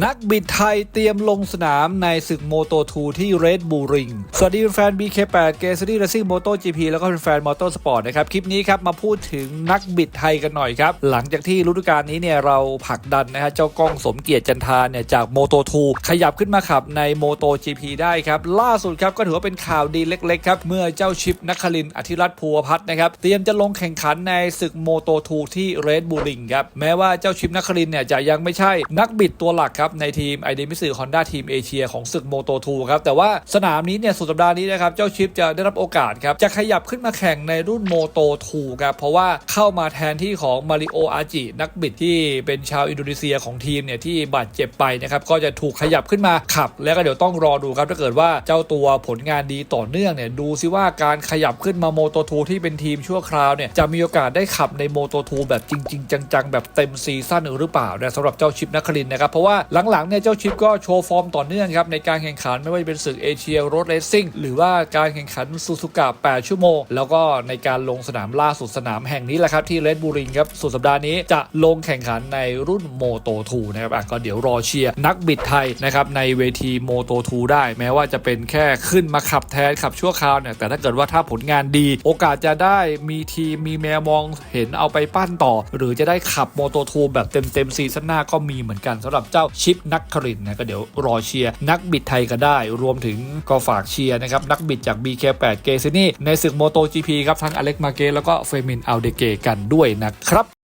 นักบิดไทยเตรียมลงสนามในศึกโมโต2ที่เรดบูริง สวัสดีแฟน BK8 เกมซีรีส์ Racing Moto GP แล้วก็แฟนมอเตอร์สปอร์ตนะครับ คลิปนี้ครับ มาพูดถึงนักบิดไทยกันหน่อยครับ หลังจากที่ฤดูกาลนี้เนี่ย เราผลักดันนะฮะเจ้ากล้องสมเกียรติจันทาเนี่ย จากโมโต2ขยับขึ้นมาขับในโมโต GP ได้ครับ ล่าสุดครับก็ถือว่าเป็นข่าวดีเล็กๆครับเมื่อเจ้าชิปนักคลินอธิรัตน์ภูวพัฒน์นะครับเตรียมจะลงแข่งขันในศึกโมโต2ที่เรดบูริงครับแม้ว่าเจ้าชิปนักคลินเนี่ยจะยังไม่ใช่นักบิดตัวหลักครับในทีมไอเดมิสึฮอนด้าทีมเอเชียของศึกโมโต2ครับแต่ว่าสนามนี้เนี่ยสุดสัปดาห์นี้นะครับเจ้าชิปจะได้รับโอกาสครับจะขยับขึ้นมาแข่งในรุ่นโมโต2ครับเพราะว่าเข้ามาแทนที่ของมาริโออาจินักบิดที่เป็นชาวอินโดนีเซียของทีมเนี่ยที่บาดเจ็บไปนะครับก็จะถูกขยับขึ้นมาขับ แล้วก็เดี๋ยวต้องรอดูครับถ้าเกิดว่าเจ้าตัวผลงานดีต่อเนื่องเนี่ยดูซิว่าการขยับขึ้นมาโมโต2ที่เป็นทีมชั่วคราวเนี่ยจะมีโอกาสได้ขับในโมโต2แบบจริง ๆ จังๆ แบบเต็มซีซั่นหรือเปล่านะสำหรับเจ้าชิปนักคลินนะครับเพราะว่าหลังๆเนี่ยเจ้าชิปก็โชว์ฟอร์มต่อเนื่องครับในการแข่งขันไม่ว่าจะเป็นศึกเอเชียรถเรซซิ่งหรือว่าการแข่งขันซูซูกะ8 ชั่วโมง แล้วก็ในการลงสนามล่าสุดสนามแห่งนี้แหละครับที่เรดบูริงครับสุดสัปดาห์นี้จะลงแข่งขันในรุ่นโมโต2นะครับก็เดี๋ยวรอเชียร์นักบิดไทยนะครับในเวทีโมโต2ได้ แม้ว่าจะเป็นแค่ขึ้นมาขับแทนขับชั่วคราวเนี่ยแต่ถ้าเกิดว่าถ้าผลงานดี โอกาสจะได้มีทีมมีแมวมองเห็นเอาไปปั้นต่อ หรือจะได้ขับโมโต2แบบเต็มๆซีซั่นหน้าก็มีเหมือนกันสำหรับเจ้าชิปนักครินทร์นะก็เดี๋ยวรอเชียร์นักบิดไทยก็ได้ รวมถึงก็ฝากเชียร์นะครับนักบิดจาก BK8 เกซินี่ในศึกโมโต GP ครับทั้งอเล็กมาเกแล้วก็เฟมินอัลเดเกกันด้วยนะครับ